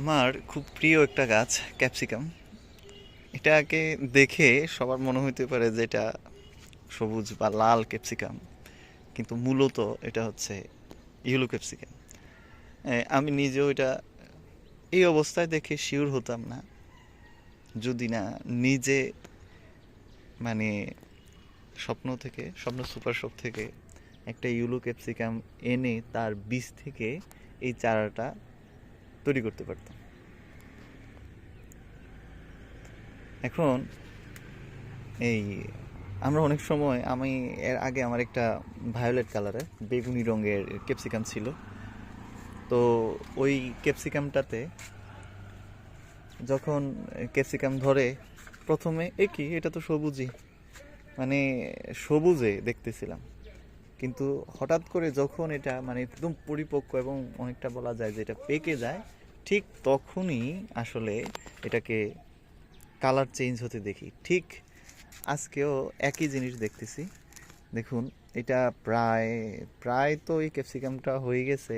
আমার খুব প্রিয় একটা গাছ, ক্যাপসিকাম। এটাকে দেখে সবার মনে হইতে পারে যে এটা সবুজ বা লাল ক্যাপসিকাম, কিন্তু মূলত এটা হচ্ছে ইয়েলো ক্যাপসিকাম। আমি নিজেও এটা এই অবস্থায় দেখে শিওর হতাম না। যদি না নিজে মানে স্বপ্ন থেকে, স্বপ্ন সুপার শপ থেকে একটা ইউলো ক্যাপসিকাম এনে তার বীজ থেকে এই চারাটা তৈরি করতে পারতাম। এখন এই আমরা অনেক সময় আমি এর আগে আমার একটা ভায়োলেট কালারের বেগুনি রঙের ক্যাপসিকাম ছিল। তো ওই ক্যাপসিকামটাতে যখন ক্যাপসিকাম ধরে প্রথমে, এ কি? এটা তো সবুজই। মানে সবুজে দেখতেছিলাম। কিন্তু হঠাৎ করে যখন এটা মানে একদম পরিপক্ক এবং অনেকটা বলা যায় যে এটা পেকে যায়, ঠিক তখনই আসলে এটাকে কালার চেঞ্জ হতে দেখি। ঠিক আজকেও একই জিনিস দেখতেছি। দেখুন, এটা প্রায় প্রায় তো এই ক্যাপসিকামটা হয়ে গেছে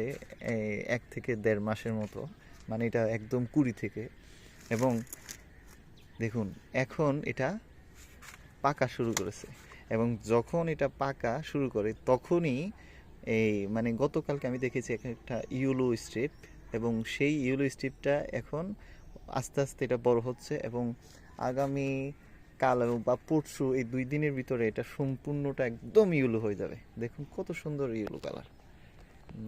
এক থেকে দেড় মাসের মতো। মানে এটা একদম কুড়ি থেকে। এবং দেখুন, এখন এটা পাকা শুরু করেছে। এবং যখন এটা পাকা শুরু করে, তখনই এই মানে গতকালকে আমি দেখেছি একটা ইউলো স্ট্রিপ এবং সেই ইউলো স্ট্রিপটা এখন আস্তে আস্তে এটা বড় হচ্ছে এবং আগামী কাল বা পরশু এই দুই দিনের ভিতরে এটা সম্পূর্ণটা একদম ইউলো হয়ে যাবে। দেখুন কত সুন্দর ইউলো কালার।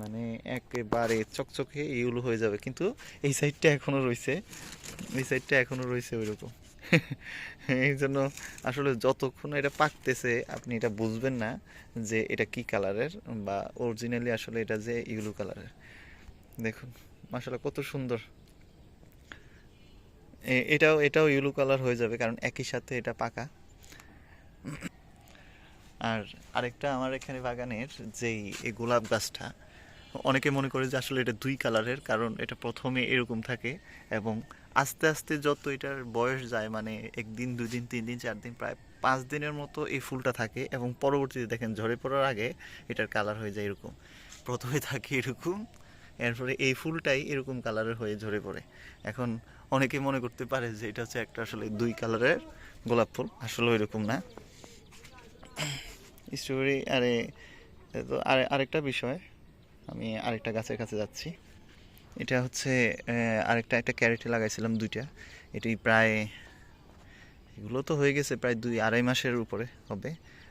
মানে একেবারে চকচকে ইউলো হয়ে যাবে। কিন্তু এই সাইডটা এখনও রয়েছে। এই সাইডটা এখনও রয়েছে ওইরকম। এই জন্য আসলে যতক্ষণ এটা পাকতেছে, আপনি এটা বুঝবেন না যে এটা কি কালারের বা অরিজিনালি আসলে এটা যে ইউলো কালারের। দেখুন আসলে কত সুন্দর। এটাও এটাও ইউলো কালার হয়ে যাবে কারণ একই সাথে এটা পাকা। আর আরেকটা আমার এখানে বাগানের যেই এই গোলাপ গাছটা, অনেকে মনে করে যে আসলে এটা দুই কালারের, কারণ এটা প্রথমে এরকম থাকে এবং আস্তে আস্তে যত এটার বয়স যায় মানে একদিন দুই দিন তিন দিন চার দিন প্রায় পাঁচ দিনের মতো এই ফুলটা থাকে এবং পরবর্তীতে দেখেন ঝরে পড়ার আগে এটার কালার হয়ে যায় এরকম। প্রথমে থাকে এরকম, এরপরে এই ফুলটাই এরকম কালারের হয়ে ঝরে পড়ে। এখন অনেকে মনে করতে পারে যে এটা হচ্ছে একটা আসলে দুই কালারের গোলাপ ফুল, আসলে ওইরকম না। স্ট্রবেরি আরে তো আরে, আরেকটা বিষয়, আমি আরেকটা গাছের কাছে যাচ্ছি। এটা হচ্ছে আরেকটা, একটা ক্যারেটে লাগাইছিলাম দুইটা। এটি প্রায়, এগুলো তো হয়ে গেছে প্রায় দুই, আড়াই মাসের উপরে হবে।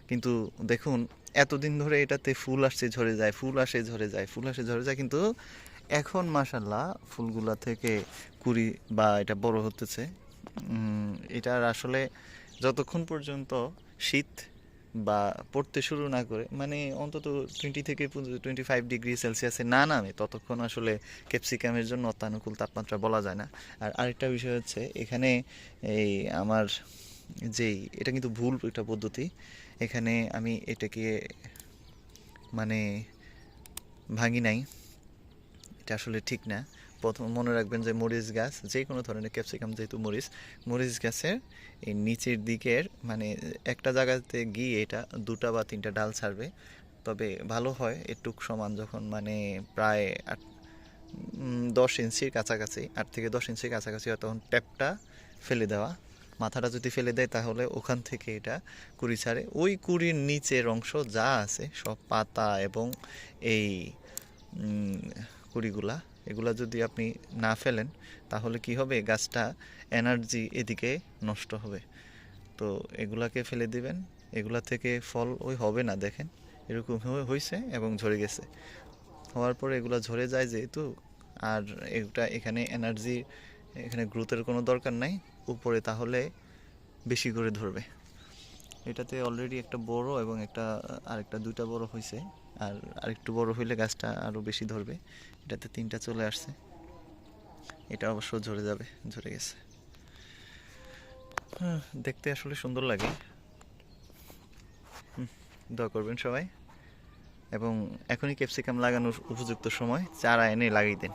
কিন্তু দেখুন, এতদিন ধরে এটাতে ফুল আসছে, ঝরে যায়, ফুল আসে, ঝরে যায়, ফুল আসে, ঝরে যায়। কিন্তু এখন মাসাল্লাহ ফুলগুলা থেকে কুড়ি বা এটা বড় হতেছে। এটার আসলে যতক্ষণ পর্যন্ত শীত বা পড়তে শুরু না করে মানে অন্তত টোয়েন্টি থেকে টোয়েন্টি ফাইভ ডিগ্রি সেলসিয়াসে না নামে, ততক্ষণ আসলে ক্যাপসিকামের জন্য অত্যানুকূল তাপমাত্রা বলা যায় না। আর আরেকটা বিষয় হচ্ছে, এখানে এই আমার যেই, এটা কিন্তু ভুল একটা পদ্ধতি, এখানে আমি এটাকে মানে ভাঙি নাই, এটা আসলে ঠিক না। প্রথম মনে রাখবেন যে মরিচ গাছ যে কোনো ধরনের ক্যাপসিকাম যেহেতু মরিচ মরিচ গাছের এই নিচের দিকের মানে একটা জায়গাতে গিয়ে এটা দুটা বা তিনটা ডাল ছাড়বে। তবে ভালো হয় এটুক সমান যখন মানে প্রায় আট দশ ইঞ্চির কাছাকাছি, আট থেকে দশ ইঞ্চির কাছাকাছি হয় তখন ট্যাপটা ফেলে দেওয়া। মাথাটা যদি ফেলে দেয় তাহলে ওখান থেকে এটা কুড়ি ছাড়ে। ওই কুড়ির নিচের অংশ যা আছে সব পাতা এবং এই কুড়িগুলা এগুলা যদি আপনি না ফেলেন, তাহলে কি হবে? গাছটা এনার্জি এদিকে নষ্ট হবে। তো এগুলাকে ফেলে দিবেন। এগুলা থেকে ফল ওই হবে না, দেখেন। এরকম হয়েছে এবং ঝরে গেছে। হওয়ার পরে এগুলা ঝরে যায় যেহেতু, আর এটা এখানে এনার্জি, এখানে গ্রোথের কোনো দরকার নাই। উপরে তাহলে বেশি করে ধরবে। এটাতে অলরেডি একটা বড় এবং একটা, আরেকটা দুইটা বড় হয়েছে আর আরেকটু বড় হইলে গাছটা আরও বেশি ধরবে। এটাতে তিনটা চলে আসছে। এটা অবশ্য ঝরে যাবে ঝরে গেছে। হ্যাঁ, দেখতে আসলে সুন্দর লাগে। দোয়া করবেন সবাই। এবং এখনই ক্যাপসিকাম লাগানোর উপযুক্ত সময় চারা এনে লাগিয়ে দেন।